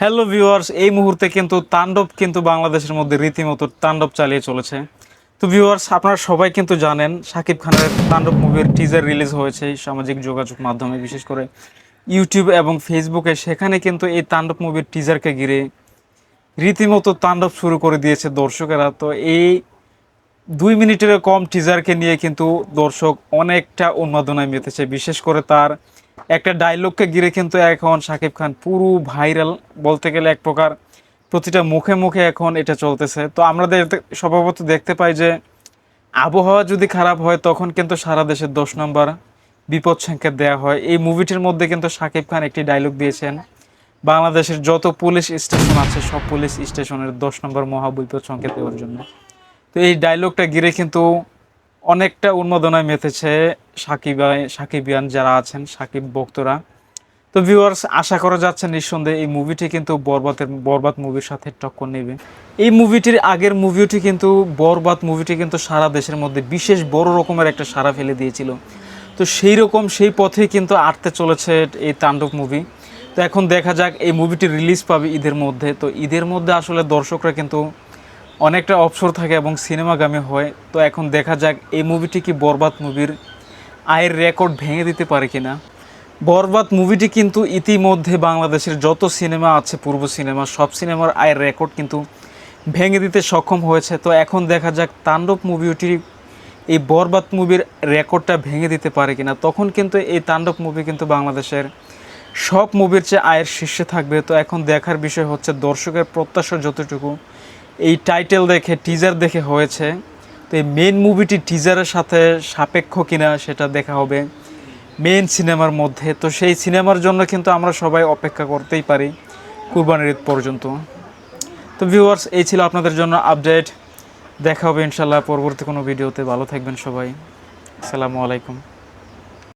Hello viewers এই মুহূর্তে কিন্তু তাণ্ডব কিন্তু বাংলাদেশের মধ্যে রীতিমতো তাণ্ডব চালিয়ে চলেছে। তো ভিউয়ার্স আপনারা সবাই কিন্তু জানেন শাকিব খানের তাণ্ডব মুভির টিজার রিলিজ হয়েছে সামাজিক যোগাযোগ মাধ্যমে, বিশেষ করে ইউটিউব এবং ফেসবুকে সেখানে কিন্তু এই তাণ্ডব মুভির টিজারকে ঘিরে রীতিমতো তাণ্ডব শুরু করে দিয়েছে দর্শকেরা। তো এই দুই মিনিটের কম টিজারকে নিয়ে কিন্তু দর্শক অনেকটা উন্মাদনায় মেতেছে। বিশেষ করে তার একটা ডায়লগকে ঘিরে কিন্তু এখন শাকিব খান পুরো ভাইরাল বলতে গেলে এক প্রকার প্রতিটা মুখে মুখে এখন এটা চলতেছে। তো আমরা স্বভাবত দেখতে পাই যে আবহাওয়া যদি খারাপ হয় তখন কিন্তু সারা দেশের দশ নম্বর বিপদ সংকেত দেওয়া হয়। এই মুভিটির মধ্যে কিন্তু শাকিব খান একটি ডায়লগ দিয়েছেন, বাংলাদেশের যত পুলিশ স্টেশন আছে সব পুলিশ স্টেশনের দশ নম্বর মহাবিপদ সংকেত দেওয়ার জন্য। তো এই ডায়লগটা ঘিরে কিন্তু অনেকটা উন্মাদনায় মেতেছে সাকিব সাকিবিয়ান যারা আছেন, সাকিব ভক্তরা তো ভিউয়ার্স আশা করা যাচ্ছে নিঃসন্দেহে এই মুভিটি কিন্তু বরবাদের, বরবাদ মুভির সাথে টক্কর নেবে। এই মুভিটির আগের মুভিটি কিন্তু, বরবাদ মুভিটি কিন্তু সারা দেশের মধ্যে বিশেষ বড় রকমের একটা সারা ফেলে দিয়েছিল। তো সেই রকম সেই পথে কিন্তু আটতে চলেছে এই তাণ্ডব মুভি তো এখন দেখা যাক এই মুভিটি রিলিজ পাবে ঈদের মধ্যে। তো ঈদের মধ্যে আসলে দর্শকরা কিন্তু অনেকটা অবসর থাকে এবং সিনেমাগামী হয়। তো এখন দেখা যাক এই মুভিটি কি বরবাদ মুভির আয়ের রেকর্ড ভেঙে দিতে পারে কিনা। বরবাদ মুভিটি কিন্তু ইতিমধ্যে বাংলাদেশের যত সিনেমা আছে, পূর্ব সিনেমা, সব সিনেমার আয়ের রেকর্ড কিন্তু ভেঙে দিতে সক্ষম হয়েছে। তো এখন দেখা যাক তাণ্ডব মুভিটি এই বরবাদ মুভির রেকর্ডটা ভেঙে দিতে পারে কিনা। তখন কিন্তু এই তাণ্ডব মুভি কিন্তু বাংলাদেশের সব মুভির চেয়ে আয়ের শীর্ষে থাকবে। তো এখন দেখার বিষয় হচ্ছে দর্শকের প্রত্যাশা যতটুকু এই টাইটেল দেখে টিজার দেখে হয়েছে। তো এই মেন মুভিটি টিজারের সাথে সাপেক্ষ কিনা সেটা দেখা হবে মেন সিনেমার মধ্যে। তো সেই সিনেমার জন্য কিন্তু আমরা সবাই অপেক্ষা করতেই পারি কুরবানির ঈদ পর্যন্ত। তো ভিউয়ার্স এই ছিল আপনাদের জন্য আপডেট দেখা হবে ইনশাল্লাহ পরবর্তী কোনো ভিডিওতে ভালো থাকবেন সবাই। আসসালামু আলাইকুম।